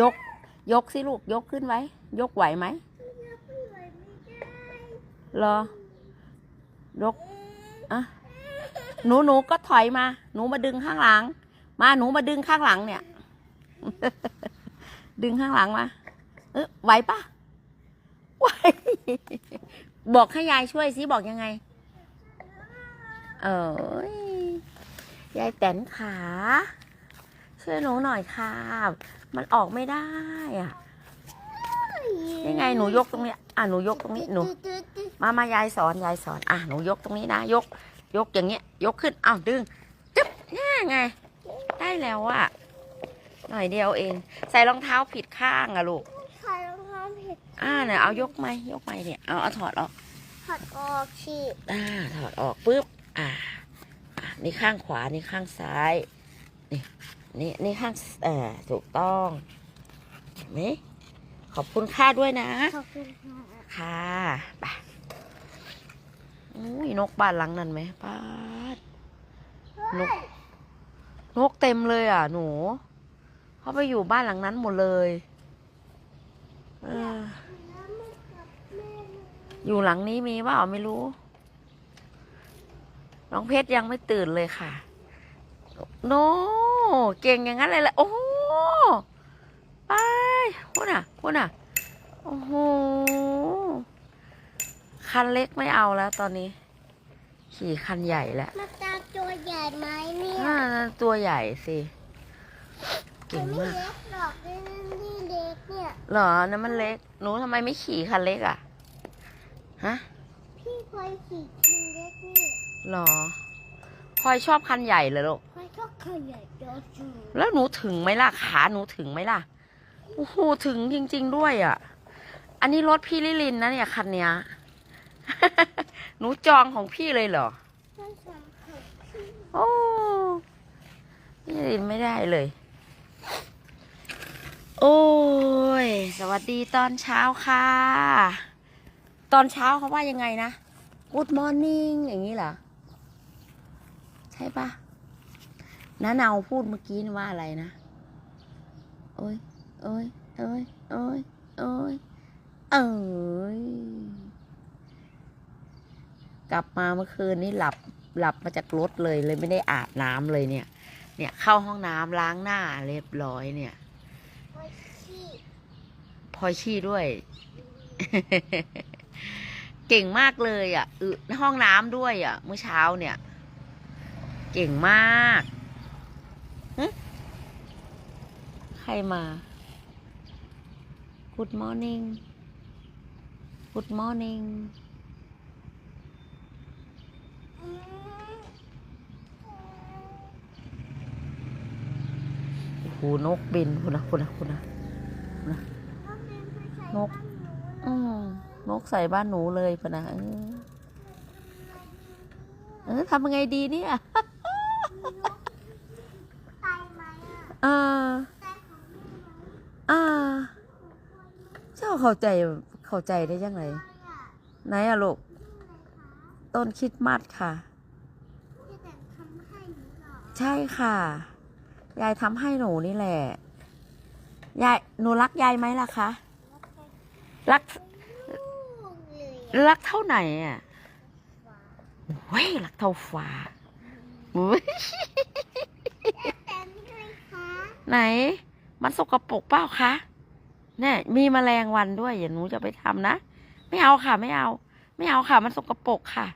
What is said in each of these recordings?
ยก ยกสิลูก ยกขึ้นไว้ ยกไหวไหมเหรอยกอะหนูหนูก็ถอยมา หนูมาดึงข้างหลัง มาหนูมาดึงข้างหลังเนี่ย ดึงข้างหลังมา เออไหวปะไหวบอกให้ยายช่วยสิบอกยังไง เออยายแตนขา ช่วยหนูหน่อยค่ะ มันออกไม่ได้อะยังไงหนูยกตรงนี้อะหนูยกตรงนี้หนู มามายายสอนยายสอน อะหนูยกตรงนี้นะ ยก ยกอย่างเงี้ย ยกขึ้นอ้าวดึงจึ๊บนี่ไง ได้แล้วอะหน่อยเดียวเอง ใส่รองเท้าผิดข้างอะลูกถอดรองเท้าผิดอ่าเนี่ยเอายกไหมยกไหมเนี่ยเอาเอาถอดออกถอดออกฉีดอ่าถอดออกปุ๊บอ่าอะนี่ข้างขวานี่ข้างซ้ายนี่ นี่นี่ข้างเอ่อถูกต้องเห็นไหมขอบคุณค่าด้วยนะ ขอบคุณค่ะค่ะไปอุ้ยนกบ้านหลังนั้นไหมป้าดนก นกเต็มเลยอะ หนู เขาไปอยู่บ้านหลังนั้นหมดเลยเอออยู่หลังนี้มีเปล่าไม่รู้ น้องเพชรยังไม่ตื่นเลยค่ะ โน เก่งอย่างนั้นเลยแหละโอ้โหไปพูดน่ะพูดน่ะโอ้โหคันเล็กไม่เอาแล้วตอนนี้ ขี่คันใหญ่แล้วมาตาตัวใหญ่ไหมเนี่ยอ่าตัวใหญ่สิเก่งไม่มากเล็กหรอกนี่นี่เล็กเนี่ยเหรอนั่นมันเล็กหนูทำไมไม่ขี่คันเล็กอะฮะพี่พลอยขี่กินเล็กนี่เหรอ พลอยชอบคันใหญ่เลยลูกพลอยก็ขยายตัวจูแล้วหนูถึงไหมล่ะขาหนูถึงไหมล่ะโอ้โหถึงจริง ๆ ด้วยอะ อันนี้รถพี่ลิลินนะเนี่ยคันเนี้ยหนูจองของพี่เลยเหรอไม่สำคัญพี่โอ้พี่ลินไม่ได้เลย โอ้ย สวัสดีตอนเช้าค่ะ ตอนเช้าเขาว่ายังไงนะ Good morning อย่างนี้เหรอ ใช่ปะน้าเนาพูดเมื่อกี้นี่ว่าอะไรนะ โอ้ยโอ้ยโอ้ยโอ้ยโอ้ยเอ้ยกลับมาเมื่อคืนนี้หลับหลับมาจากรถเลยเลยไม่ได้อาบน้ำเลยเนี่ย เนี่ยเข้าห้องน้ำล้างหน้าเรียบร้อยเนี่ยพลอยขี้พลอยชี้ด้วย เก่งมากเลยอะอึในห้องน้ำด้วยอะ เมื่อเช้าเนี่ย เก่งมากหึใครมา Good morning Good morning อืมโอ้โหนกบินคุณนะคุณนะคุณนะก็เป็นผู้ชายนกบ้านหนูอืมนกใส่บ้านหนูเลยพะนะเออเออทำยังไงดีเนี่ย ตายไหม อ่าอ่าเจ้าเข้าใจเข้าใจได้ยังไงไหนอะลูกต้นคิดมัดค่ะ ใช่ค่ะ ยายทำให้หนูนี่แหละ ยายหนูรักยายไหมล่ะคะ รัก รักเท่าไหนอะเว้ยรักเท่าฟ้าเว้ย แต่ไม่เลยคะ ไหน มันสกปรกเปล่าคะเนี่ยมีแมลงวันด้วยอย่าหนูจะไปทำนะ ไม่เอาค่ะ ไม่เอา ไม่เอาค่ะ มันสกปรกค่ะ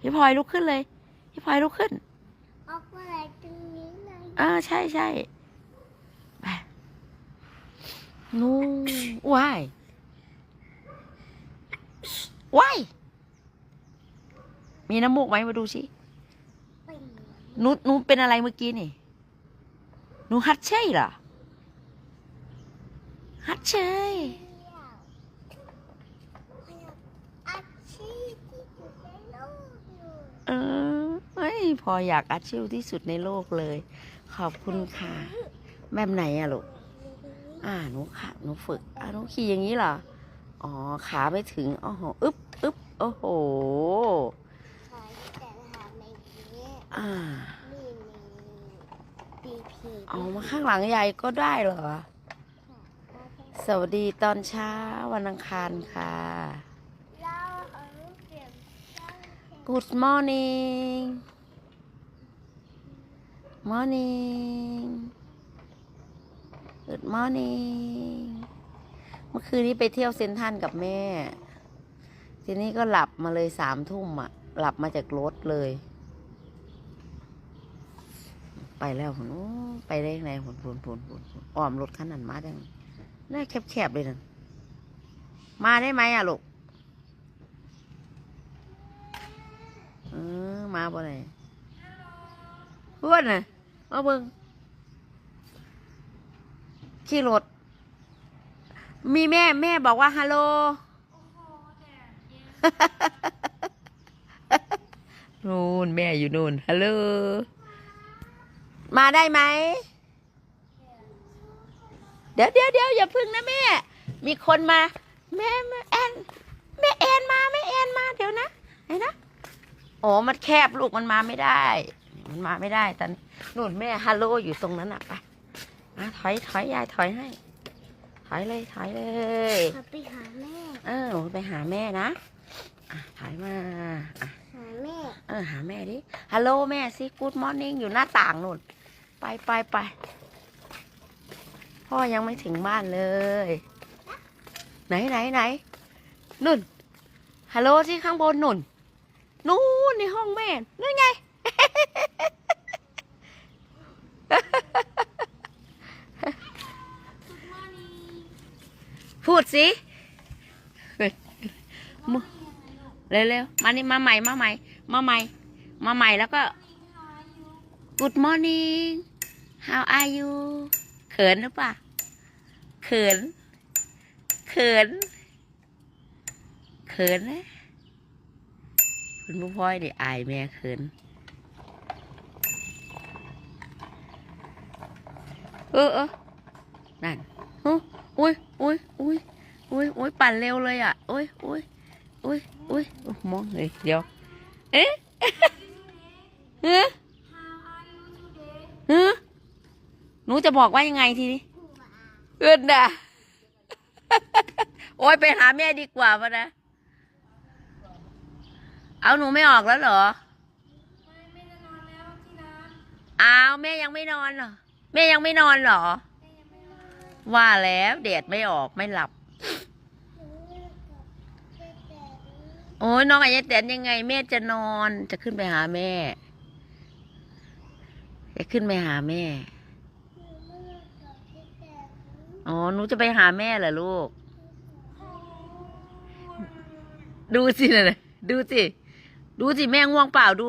พี่พลอยลุกขึ้นเลย พี่พลอยลุกขึ้นออกมาอะไรตรงนี้เลยเออใช่ใช่ไปนู่นว้ายว้ายมีน้ำมูกไหมมาดูสิเป็นหนูหนูเป็นอะไรเมื่อกี้นี่ หนูฮัดเช่เหรอ ฮัดเช่เที่ยวอาชีพที่สุดในโลกอยู่เออเฮ้ยพออยากอัดชิวที่สุดในโลกเลย ขอบคุณค่ะแบบไหนอะลูก อ่าหนูค่ะหนูฝึกอ่าหนูขี่อย่างนี้เหรอ อ๋อ ขาไม่ถึงโอ้โหอึ๊บอึ๊บโอ้โหใช่แต่ทำในนี้อ่านี่มีปีพี เอามาข้างหลังยายก็ได้เหรอ สวัสดีตอนเช้าวันอังคารค่ะ Good morning morning Good morning เมื่อคืนนี้ไปเที่ยวเซนทันกับแม่ ทีนี้ก็หลับมาเลยสามทุ่มอะหลับมาจากรถเลย ไปแล้วหุ่นโอ้ไปได้ยังไงหุ่นหุ่นหุ่นหุ่นหุ่นอ้อมรถคันนั้นมาได้ไงน่าแคบๆเลยนั่นมาได้ไหมอะลูกเออมาบ่ไหนพูดน่ะมาเบิ่งขี่รถ มีแม่แม่บอกว่าฮัลโหลนู่นแม่อยู่นู่นฮัลโหล มาได้ไหม เดี๋ยวเดี๋ยวเดี๋ยวอย่าพึ่งนะแม่ มีคนมา แม่แม่แอนแม่แอนมาแม่แอนมาเดี๋ยวนะไหนนะโอ้มันแคบลูกมันมาไม่ได้ มันมาไม่ได้ตอนนี้นู่นแม่ฮัลโหลอยู่ตรงนั้นอะไปอะถอยถอยยายถอยให้ ถอยเลยถอยเลยขอไปหาแม่ เออหนูไปหาแม่นะอะถอยมาอะหาแม่ เออหาแม่ดิ ฮัลโหลแม่สิกูดมอร์นิ่งอยู่หน้าต่างนู่น ไปไปไปพ่อยังไม่ถึงบ้านเลย ไหนไหนไหนนุ่น ฮัลโหลที่ข้างบนนุ่น นู่นในห้องแม่ นู่นไง พูดสิ เร็วๆ มานี่มาใหม่ มาใหม่ มาใหม่ มาใหม่แล้วก็ Good morning how are you เขินหรือเปล่าเขิน เขิน เขินนะคุณผู้พ่อยดิอายแม่เขินเออเออนั่นอุ๊ยอุ้ยอุ้ยอุ้ยอุ้ยอุ้ยปั่นเร็วเลยอะอุ้ยอุ้ยอุ้ยอุ้ยอุ๊ยมองเลยเดี๋ยว เอ๊ะเฮ้เฮ้หนูจะบอกว่ายังไงทีนี้เอื้อนด่ะโอ้ยไปหาแม่ดีกว่าปะนะ เอาหนูไม่ออกแล้วเหรออ้าวแม่ยังไม่นอนเหรอ แม่ยังไม่นอนเหรอ ว่าแล้วเดดไม่ออกไม่หลับ โอ้ยน้องอายแตนยังไง แม่จะนอนจะขึ้นไปหาแม่ จะขึ้นไปหาแม่อ๋อหนูจะไปหาแม่เหรอลูก ดูสินะ่ะดูสิ ดูสิ แม่ง่วงเปล่าดู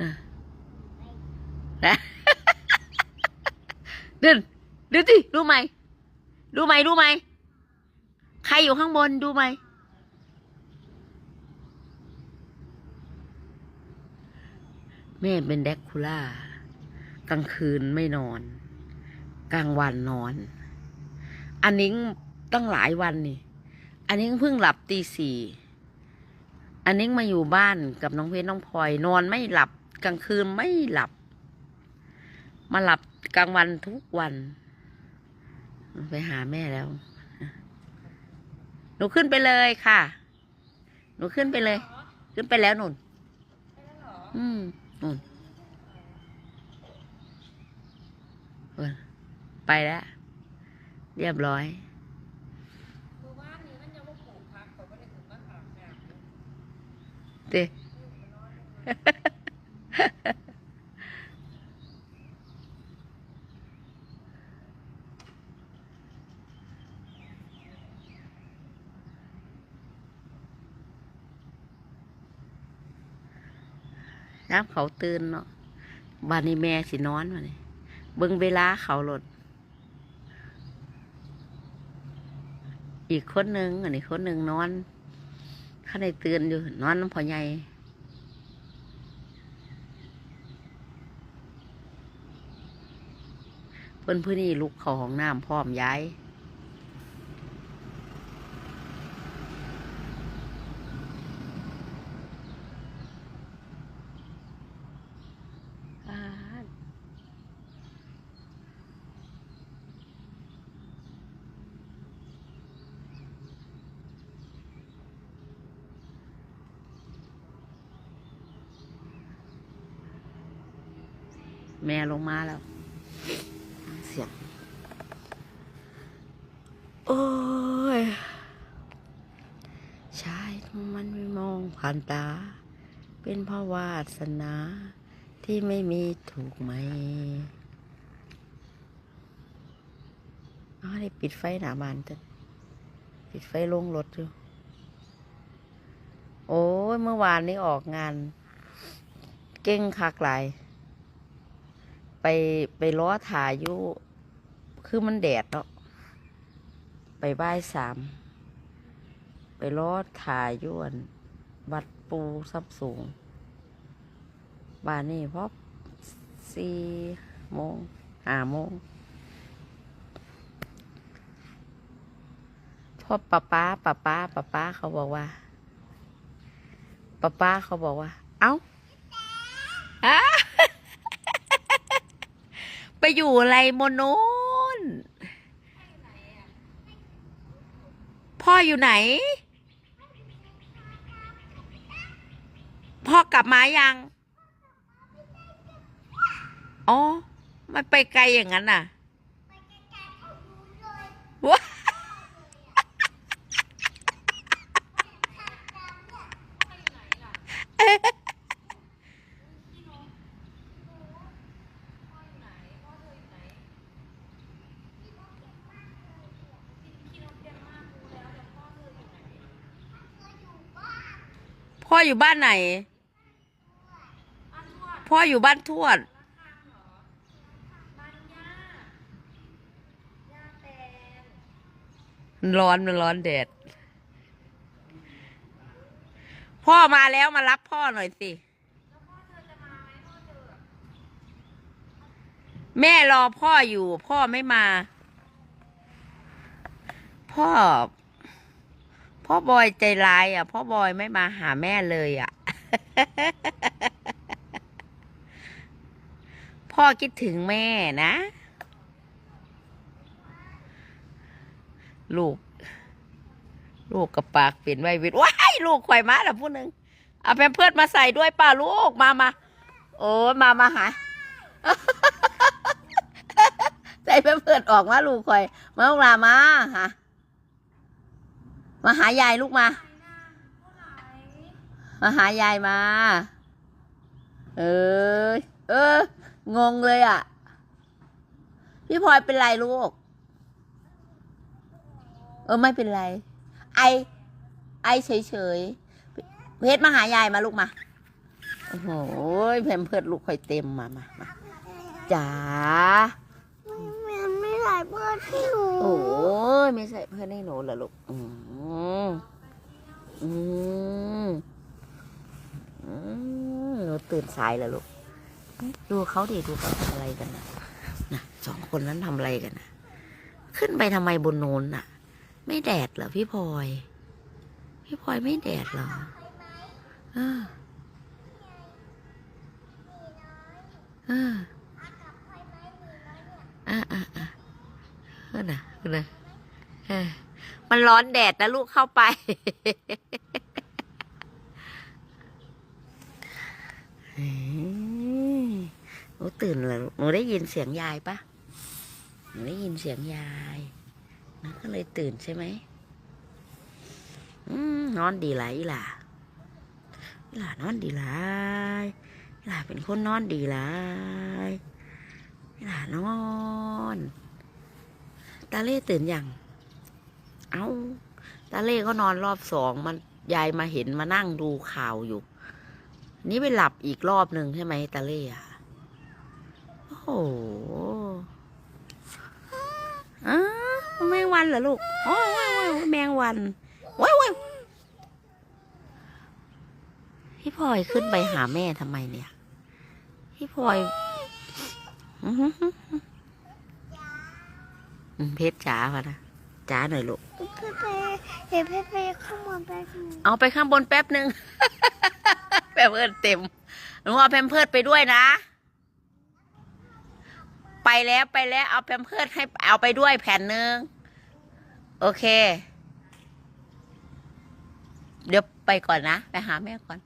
อะนะดินดูสิดูไหมดูไหมดูไหม ใครอยู่ข้างบน ดูไหม แม่เป็นแดกคูล่ากลางคืนไม่นอน กลางวันนอน อันนี้ตั้งหลายวันนี่ อันนี้เพิ่งหลับตีสี่อันนี้มาอยู่บ้านกับน้องเพชรน้องพลอย นอนไม่หลับ กลางคืนไม่หลับ มาหลับกลางวันทุกวัน ไปหาแม่แล้วหนูขึ้นไปเลยค่ะ หนูขึ้นไปเลย ขึ้นไปแล้วหนุนอืมห นุนเออไปแล้ว เรียบร้อยเด้้ำเขาตื่นเนาะบานีแม่สินอนมาเนี่ยเบิ่งเวลาเขาหลด อีกคนหนึ่งอันนี้คนหนึ่งนอนข้าในตื่นอยู่นอนน้ำพอใหญ่เพิ่อนเพื่อนี่ลุกเขาห้องน้ำพร้อมย้าย แม่ลงมาแล้ว เสียง โอ้ยชายมันไม่มองผ่านตา เป็นเพราะวาสนาที่ไม่มีถูกไหมอ๋อได้ปิดไฟหนาบานจ้ะปิดไฟลงรถอยู่ โอ้ยเมื่อวานนี้ออกงาน เก่งคักหลาย ไปไปล้อถ่ายอยู่คือมันแดดเนาะไปบ่ายสามไปล้อถ่ายอยวนวัดปูซับสูงบ้านนี่พอสี่โมงห้าโมงพ่อป้าป้าป้าป้าป้าป้าเขาบอกว่าป้าป้าเขาบอกว่า เอ้าอะ ไปอยู่อะไรโมโนนพ่ออยู่ไหน พ่อกลับมายัง อ๋อ มันไปไกลอย่างนั้นน่ะว้า พ่ออยู่บ้านไหน พ่ออยู่บ้านทวด ร้อนมันร้อนแดด พ่อมาแล้วมารับพ่อหน่อยสิ แม่รอพ่ออยู่ พ่อไม่มา พ่อ พ่อบอยใจร้ายอะพ่อบอยไม่มาหาแม่เลยอะ พ่อคิดถึงแม่นะ ลูก ลูกกับปากเปลี่ยนไว้วิตว้ายลูกข่อยมาแล้วผู้หนึ่งเอาแพมเพิร์ดมาใส่ด้วยป้าลูกมามาโอ้มามาหาใส่แพมเพิร์ดออกมาลูกข่อยมาลูกลามาฮะ มาหายายลูกมา มาหายายมา เออ เออ งงเลยอะ พี่พลอยเป็นไรลูก เออไม่เป็นไร ไอ ไอเฉยเฉยเพชรมาหายายมาลูกมา โอ้โหแผมเพิดลูกค่อยเต็มมามามาจ๋า ใส่เพื่อนที่หนูโอ้ยไม่ใช่เพื่อนให้หนูเหรอลูก อืมอืมอืมหนูตื่นสายแล้วลูก ดูเขาดิดูเขาทำอะไรกันนะนะสองคนนั้นทำอะไรกันนะขึ้นไปทำไมบนโน้นน่ะ ไม่แดดเหรอพี่พลอย พี่พลอยไม่แดดเหรอเออเอออ่าอ่า นะเออนะเออมันร้อนแดดนะลูกเข้าไปเฮ้ยหนูตื่นแล้วหนูได้ยินเสียงยายปะหนูได้ยินเสียงยายหนูก็เลยตื่นใช่ไหมอืมนอนดีหลายอีหล่ะอีหล่านอนดีหลายอีหล่าเป็นคนนอนดีหลายอีหล่านอน ตาเล่ตื่นยัง เอาตาเล่ก็นอนรอบสองมันยายมาเห็นมานั่งดูข่าวอยู่ นี่ไปหลับอีกรอบหนึ่งใช่ไหมตาเล่อะโอ้โหอ้าวแมงวันเหรอลูกโอ้ยโอ้ยโอ้ยแมงวันโอ้ยโอ้ยพี่พลอยขึ้นไปหาแม่ทำไมเนี่ย พี่พลอย เพชรจ๋าพะนะจ๋าหน่อยลูกเพื่อนไปเดี๋ยวเพื่อนไปข้างบนไปดูเอาไปข้างบนแป๊บหนึ่งแป๊บเพิร์ดเต็มหนูเอาแพมเพิร์ดไปด้วยนะ ไปแล้วไปแล้วเอาแพมเพิร์ดให้เอาไปด้วยแผ่นหนึ่งโอเค เดี๋ยวไปก่อนนะ ไปหาแม่ก่อน